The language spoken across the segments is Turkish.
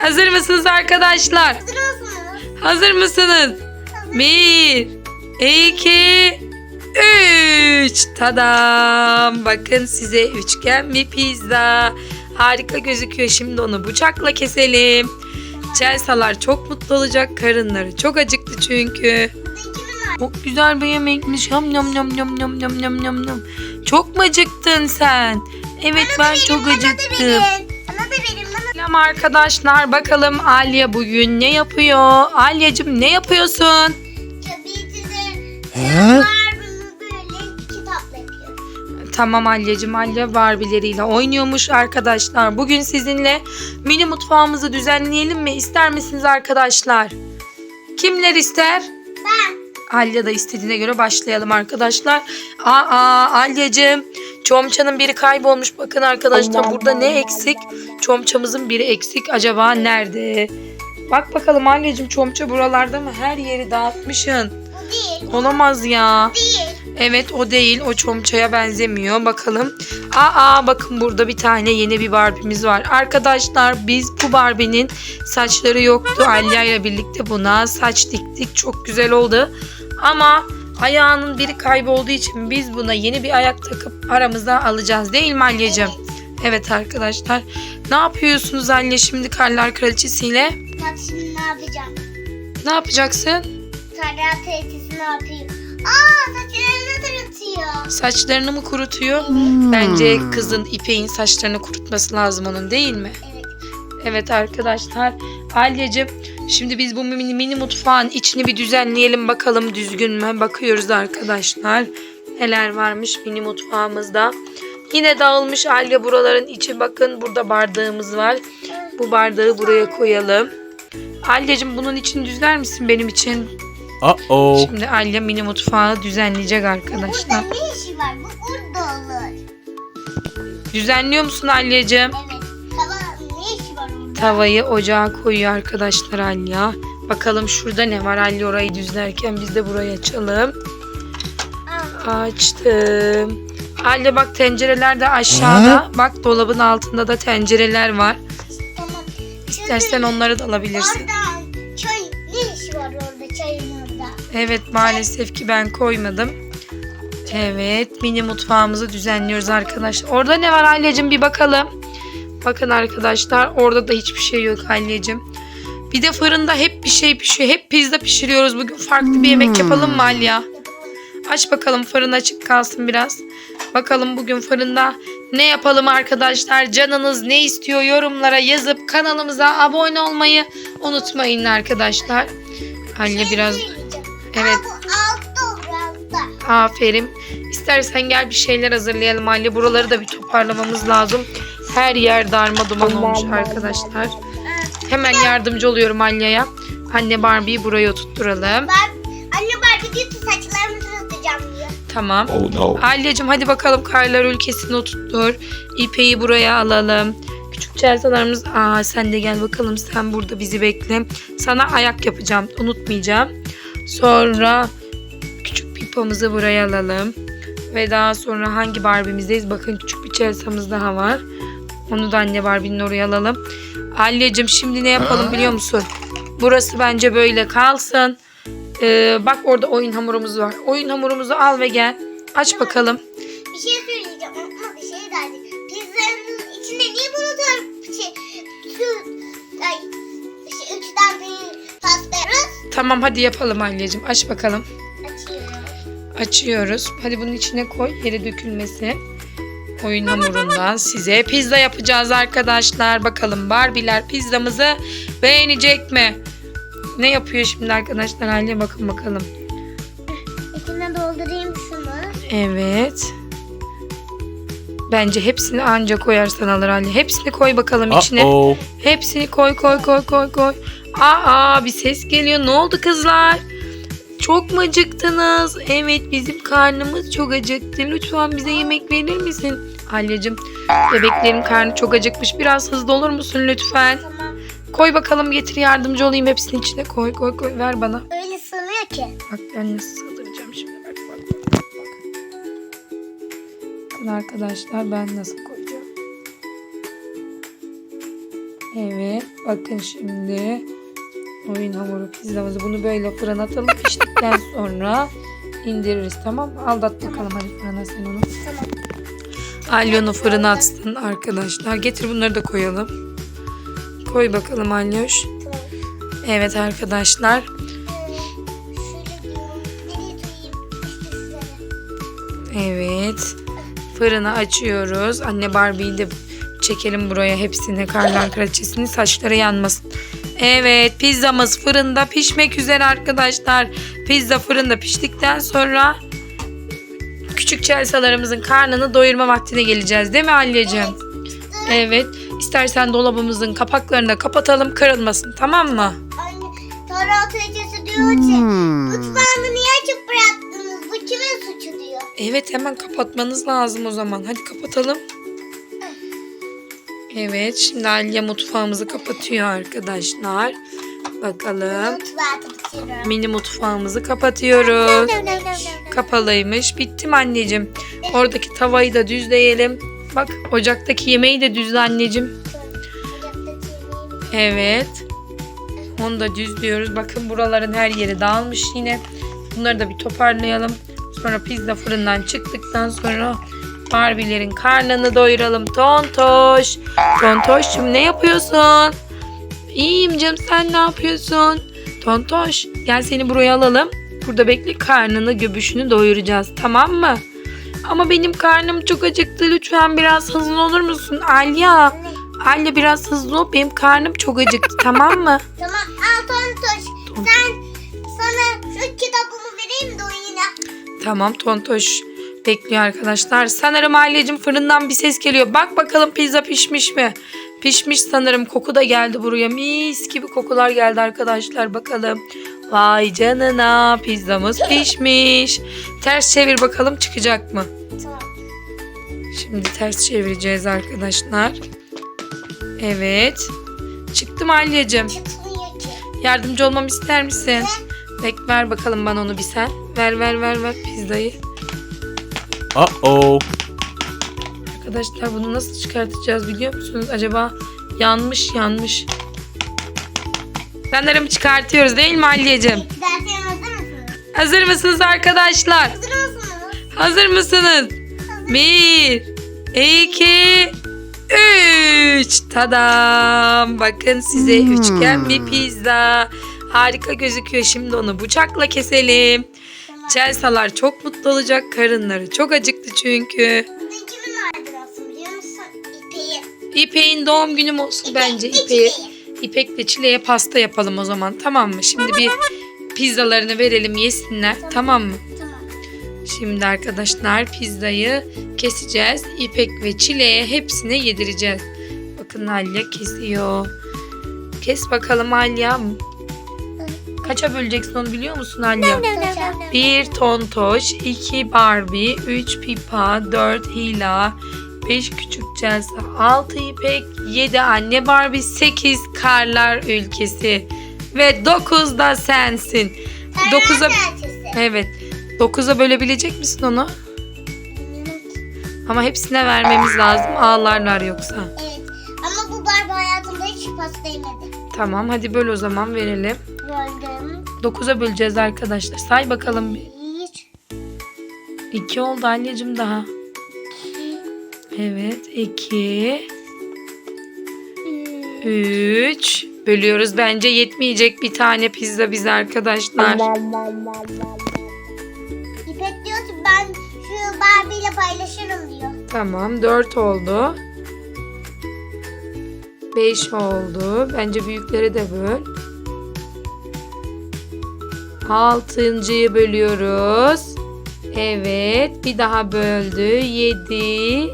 Hazır mısınız arkadaşlar? Hazır mısınız? Hazır mısınız? Bir, iki, üç. Tadam. Bakın size üçgen bir pizza. Harika gözüküyor. Şimdi onu bıçakla keselim. Chelsalar çok mutlu olacak. Karınları çok acıktı çünkü. Çok güzel bir yemekmiş. Yam yam yam yam yam yam yam yam yam. Çok mu acıktın sen? Evet ben çok acıktım. Bana da verin bana. Selam arkadaşlar. Bakalım Alya bugün ne yapıyor? Alyacığım ne yapıyorsun? Tabii He? var bunu böyle kitapla yapıyorum. Tamam Alyacığım. Alya Barbie'leriyle oynuyormuş arkadaşlar. Bugün sizinle mini mutfağımızı düzenleyelim mi? İster misiniz arkadaşlar? Kimler ister? Ben. Alya da istediğine göre başlayalım arkadaşlar. Aa Alyacığım. Çomçanın biri kaybolmuş. Bakın arkadaşlar burada ne eksik? Çomçamızın biri eksik. Acaba nerede? Bak bakalım Alyacığım çomça buralarda mı? Her yeri dağıtmışsın. Değil. Olamaz ya. Değil. Evet o değil. O çomçaya benzemiyor. Bakalım. Aa bakın burada bir tane yeni bir Barbie'miz var. Arkadaşlar biz bu Barbie'nin saçları yoktu. Alya ile birlikte buna saç diktik. Çok güzel oldu. Ama ayağının biri kaybolduğu için biz buna yeni bir ayak takıp aramıza alacağız. Değil mi Alya'cığım? Evet arkadaşlar. Ne yapıyorsunuz Alya şimdi Karlar Kraliçesi'yle? Bak şimdi ne yapacağım? Ne yapacaksın? Teyzesi ne yapıyor? Aa saçlarını taratıyor. Saçlarını mı kurutuyor? Bence kızın İpek'in saçlarını kurutması lazım onun değil mi? Evet. Evet arkadaşlar. Alyacığım şimdi biz bu mini, mini mutfağın içini bir düzenleyelim bakalım düzgün mü? Bakıyoruz arkadaşlar. Neler varmış mini mutfağımızda. Yine dağılmış Alya buraların içi. Bakın burada bardağımız var. Bu bardağı buraya koyalım. Alyacığım bunun için düzler misin benim için? Uh-oh. Şimdi Alya mini mutfağı düzenleyecek arkadaşlar. Burada ne işi var? Bu burada olur. Düzenliyor musun Alyacığım? Evet. Tavayı ocağa koyuyor arkadaşlar Alya. Bakalım şurada ne var Alya orayı düzlerken biz de burayı açalım. Açtım. Alya bak tencereler de aşağıda. Bak dolabın altında da tencereler var. tamam. İstersen onları da alabilirsin. Orada çay ne işi var orada çayın orada? Evet maalesef ki ben koymadım. Evet mini mutfağımızı düzenliyoruz arkadaşlar. Orada ne var Alya'cığım bir bakalım. Bakın arkadaşlar orada da hiçbir şey yok Alya'cığım. Bir de fırında hep bir şey pişiyor. Hep pizza pişiriyoruz. Bugün farklı bir yemek yapalım mı Alya? Aç bakalım fırın açık kalsın biraz. Bakalım bugün fırında ne yapalım arkadaşlar? Canınız ne istiyor yorumlara yazıp kanalımıza abone olmayı unutmayın arkadaşlar. Alya biraz Söyleyeceğim. Evet. Aa, Aferin. İstersen gel bir şeyler hazırlayalım Anne. Buraları da bir toparlamamız lazım. Her yer darma duman olmuş arkadaşlar. Hemen yardımcı oluyorum Alya'ya. Anne Barbie'yi buraya oturtturalım. Ben, anne Barbie diyor ki saçlarımı taratacağım diyor. Tamam. Oh no. Alya'cığım hadi bakalım karlar ülkesini oturttur. İpeyi buraya alalım. Küçük Chelsea'larımız aa sen de gel bakalım sen burada bizi bekle. Sana ayak yapacağım unutmayacağım. Sonra küçük pipamızı buraya alalım. Ve daha sonra hangi Barbie'mizdeyiz? Bakın küçük bir Chelsea'mız daha var. Onu da anne Barbie'nin oraya alalım. Alya'cığım şimdi ne yapalım biliyor musun? Burası bence böyle kalsın. Ee, bak orada oyun hamurumuz var. Oyun hamurumuzu al ve gel. Aç bakalım. Bir şey söyleyeceğim ama bir şey derdi. Pizzanın içinde niye bunu tar şey, su, ay, şey, üç tane patlıyoruz? Tamam hadi yapalım anneciğim. Aç bakalım. Açıyoruz. Hadi bunun içine koy. Yere dökülmesin. Oyun hamurundan size pizza yapacağız arkadaşlar. Bakalım Barbie'ler pizzamızı beğenecek mi? Ne yapıyor şimdi arkadaşlar? Haline bakın bakalım. İçine doldurayım şunu. Evet. Bence hepsini anca koyarsan alır Ali. Hepsini koy bakalım içine. Uh-oh. Hepsini koy koy koy koy koy. Aa bir ses geliyor. Ne oldu kızlar? Çok mu acıktınız? Evet bizim karnımız çok acıktı. Lütfen bize yemek verir misin? Alyacığım bebeklerin karnı çok acıkmış. Biraz hızlı olur musun lütfen? Tamam. Koy bakalım getir yardımcı olayım. Hepsini içine koy koy koy. Ver bana. Öyle sığmıyor ki. Bak ben nasıl sığdıracağım şimdi. Bak bak bak. bak. Bakın arkadaşlar ben nasıl koyacağım. Evet bakın şimdi oyun hamuru pizzamızı bunu böyle fırına atalım piştikten sonra indiririz tamam mı? Aldat bakalım hadi fırına sen onu. Tamam. Alyon'u fırına atsın arkadaşlar. Getir bunları da koyalım. Koy bakalım Alyoş. Tamam. Evet arkadaşlar. Evet. Fırını açıyoruz. Anne Barbie'yi de çekelim buraya hepsini. Karlar kraliçesini saçları yanmasın. Evet pizzamız fırında pişmek üzere arkadaşlar. Pizza fırında piştikten sonra küçük Chelsea'larımızın karnını doyurma vaktine geleceğiz değil mi Alyacığım? Evet. İstersen dolabımızın kapaklarını da kapatalım kırılmasın tamam mı? Anne, Tara teyzesi diyor ki mutfağını niye açık bıraktınız? Bu kimin suçu diyor. Evet hemen kapatmanız lazım o zaman. Hadi kapatalım. Evet şimdi Alya mutfağımızı kapatıyor arkadaşlar. Bakalım. Mini mutfağımızı kapatıyoruz. Kapalıymış. Bitti mi anneciğim? Oradaki tavayı da düzleyelim. Bak ocaktaki yemeği de düzle anneciğim. Evet. Onu da düzlüyoruz. Bakın buraların her yeri dağılmış yine. Bunları da bir toparlayalım. Sonra pizza fırından çıktıktan sonra Barbie'lerin karnını doyuralım. Tontoş. Tontoş'cum ne yapıyorsun? İyiyim canım sen ne yapıyorsun? Tontoş gel seni buraya alalım. Burada bekle karnını göbüşünü doyuracağız tamam mı? Ama benim karnım çok acıktı. Lütfen biraz hızlı olur musun? Alya. Alya biraz hızlı ol. Benim karnım çok acıktı tamam mı? Tamam al Tontoş. Sen sana şu kitabımı vereyim de oyuna. Tamam Tontoş bekliyor arkadaşlar. Sanırım Alya'cığım fırından bir ses geliyor. Bak bakalım pizza pişmiş mi? Pişmiş sanırım. Koku da geldi buraya. Mis gibi kokular geldi arkadaşlar. Bakalım. Vay canına pizzamız pişmiş. Ters çevir bakalım çıkacak mı? Tamam. Şimdi ters çevireceğiz arkadaşlar. Evet. Çıktı mı Alya'cığım? Çıkmıyor ki. Yardımcı olmamı ister misin? Bek ver bakalım bana onu bir sen. Ver ver ver ver pizzayı. Uh-oh. Arkadaşlar bunu nasıl çıkartacağız biliyor musunuz? Acaba yanmış yanmış. Sanırım çıkartıyoruz değil mi Aliye'cim? Zaten hazır mısınız? Hazır mısınız arkadaşlar? Hazır mısınız? Hazır mısınız? Bir, iki, üç. Tadam. Bakın size üçgen bir pizza. Harika gözüküyor. Şimdi onu bıçakla keselim. Tamam. Chelsea'lar çok mutlu olacak. Karınları çok acıktı çünkü. Bugün kimin vardır olsun biliyor musun? İpeği. İpek'in doğum günü mü olsun bence İpek, İpek'e. İpek'e. İpek'le Çile'ye pasta yapalım o zaman tamam mı? Şimdi bir pizzalarını verelim yesinler tamam mı? Tamam. Şimdi arkadaşlar pizzayı keseceğiz. İpek ve Çile'ye hepsine yedireceğiz. Bakın Alya kesiyor. Kes bakalım Alya. Kaça böleceksin onu biliyor musun Alya? Bir tontoş, iki Barbie, üç Pipa, dört Hila, beş küçük Chelsea, altı İpek, yedi anne Barbie, sekiz Karlar Ülkesi ve dokuz da sensin. Dokuza, evet, dokuza bölebilecek misin onu? Ama hepsine vermemiz lazım ağlarlar yoksa. Evet. Ama bu Barbie hayatımda hiç pasta yemedi. Tamam hadi böl o zaman verelim. Gördüm. Dokuza böleceğiz arkadaşlar. Say bakalım. Bir. İki oldu anneciğim daha. Evet iki. Üç. Bölüyoruz. Bence yetmeyecek bir tane pizza bize arkadaşlar. İpek diyor ki ben şu Barbie ile paylaşırım diyor. Tamam. Dört oldu. Beş oldu. Bence büyükleri de böl. Altıncıyı bölüyoruz. Evet. Bir daha böldü. Yedi.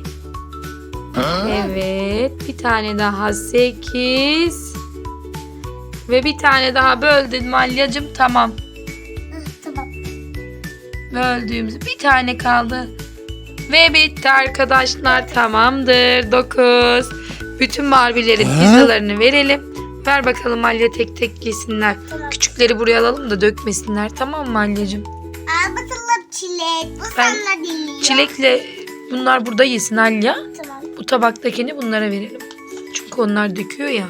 Evet. Bir tane daha sekiz. Ve bir tane daha böldün Malyacığım. Tamam. Tamam. Böldüğümüz bir tane kaldı. Ve bitti arkadaşlar. Tamamdır. 9. Bütün Barbie'lerin pizzalarını verelim. Ver bakalım Alya tek tek yesinler. Tamam. Küçükleri buraya alalım da dökmesinler. Tamam mı Alyacığım? Al bakalım çilek. Bu Ben- sana dinliyor. Çilekle bunlar burada yesin Alya. Tamam. Bu tabaktakini bunlara verelim. Çünkü onlar döküyor ya.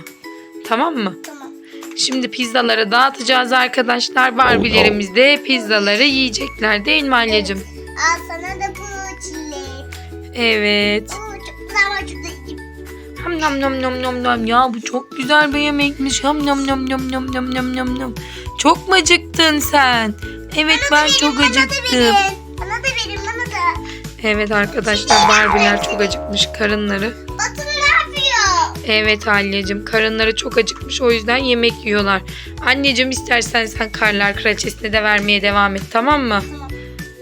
tamam mı? Tamam. Şimdi pizzaları dağıtacağız arkadaşlar. Barbie'lerimiz de pizzaları yiyecekler değil mi anneciğim? Al sana da bu çilek. Evet. Oo, Ham nam nam nam nam nam. Ya bu çok güzel bir yemekmiş. Ham nam nam nam nam nam nam nam nam. Çok mu acıktın sen? Evet ben çok Bana da acıktım. verin. Bana da verin bana da. Evet arkadaşlar Barbie'ler çok acıkmış karınları. Batın ne yapıyor? Evet anneciğim karınları çok acıkmış o yüzden yemek yiyorlar. Anneciğim istersen sen karlar kraliçesine de vermeye devam et tamam mı? Tamam.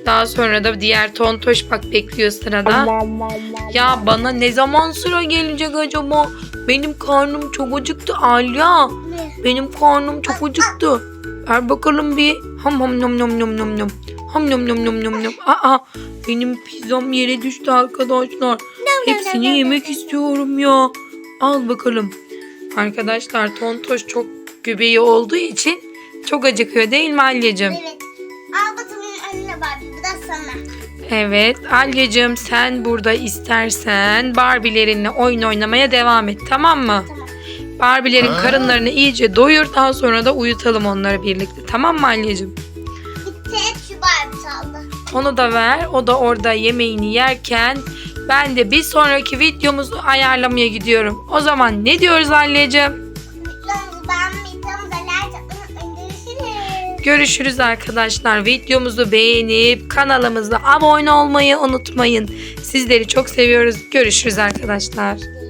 Daha sonra da diğer tontoş bak bekliyor sırada. Ya bana ne zaman sıra gelecek acaba? Benim karnım çok acıktı Alya. Benim karnım çok acıktı. Ver bakalım bir. Ham ham nom nom nom nom nom. Ham nom nom nom nom nom. Aa benim pizzam yere düştü arkadaşlar. Hepsini yemek istiyorum ya. Al bakalım. Arkadaşlar Tontoş çok göbeği olduğu için çok acıkıyor değil mi Alyacığım? Evet. Evet Alyacığım sen burada istersen Barbie'lerinle oyun oynamaya devam et tamam mı? Tamam. Barbie'lerin karınlarını iyice doyur daha sonra da uyutalım onları birlikte tamam mı Alyacığım? Şu Barbie çaldı. Onu da ver. O da orada yemeğini yerken ben de bir sonraki videomuzu ayarlamaya gidiyorum. O zaman ne diyoruz Alyacığım? Görüşürüz. Arkadaşlar. Videomuzu beğenip kanalımıza abone olmayı unutmayın. Sizleri çok seviyoruz. Görüşürüz arkadaşlar.